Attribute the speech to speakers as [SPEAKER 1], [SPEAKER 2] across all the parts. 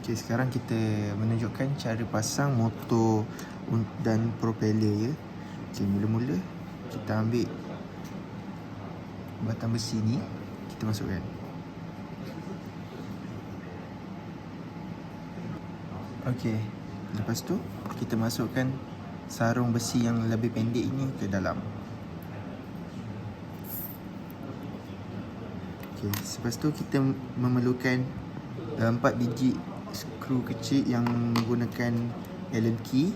[SPEAKER 1] Okay, sekarang kita menunjukkan cara pasang motor dan propeller ya. Okay, mula-mula kita ambil batang besi ni kita masukkan. Okey, lepas tu kita masukkan sarung besi yang lebih pendek ini ke dalam. Okey, selepas tu kita memerlukan uh, 4 biji skru kecil yang menggunakan Allen key.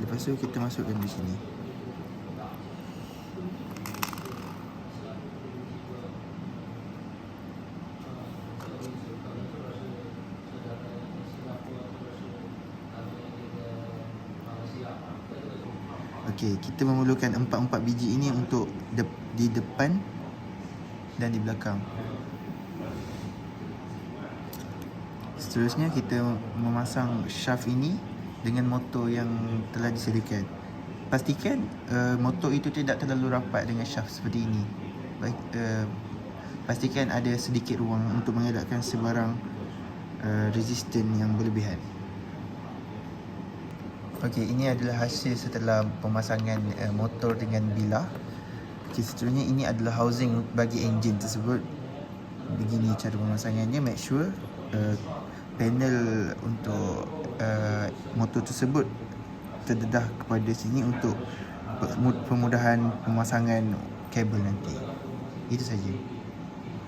[SPEAKER 1] Lepas tu kita masukkan di sini. Okey, kita memerlukan empat-empat biji ini untuk de- di depan dan di belakang. Seterusnya kita memasang shaft ini dengan motor yang telah disediakan. Pastikan uh, motor itu tidak terlalu rapat dengan shaft seperti ini. Baik, uh, pastikan ada sedikit ruang untuk mengelakkan sebarang uh, resisten yang berlebihan. Okey, ini adalah hasil setelah pemasangan uh, motor dengan bilah. Okey, seterusnya ini adalah housing bagi enjin tersebut. Begini cara pemasangannya, make sure uh, panel untuk uh, motor tersebut terdedah kepada sini untuk pemudahan pemasangan kabel nanti. Itu saja.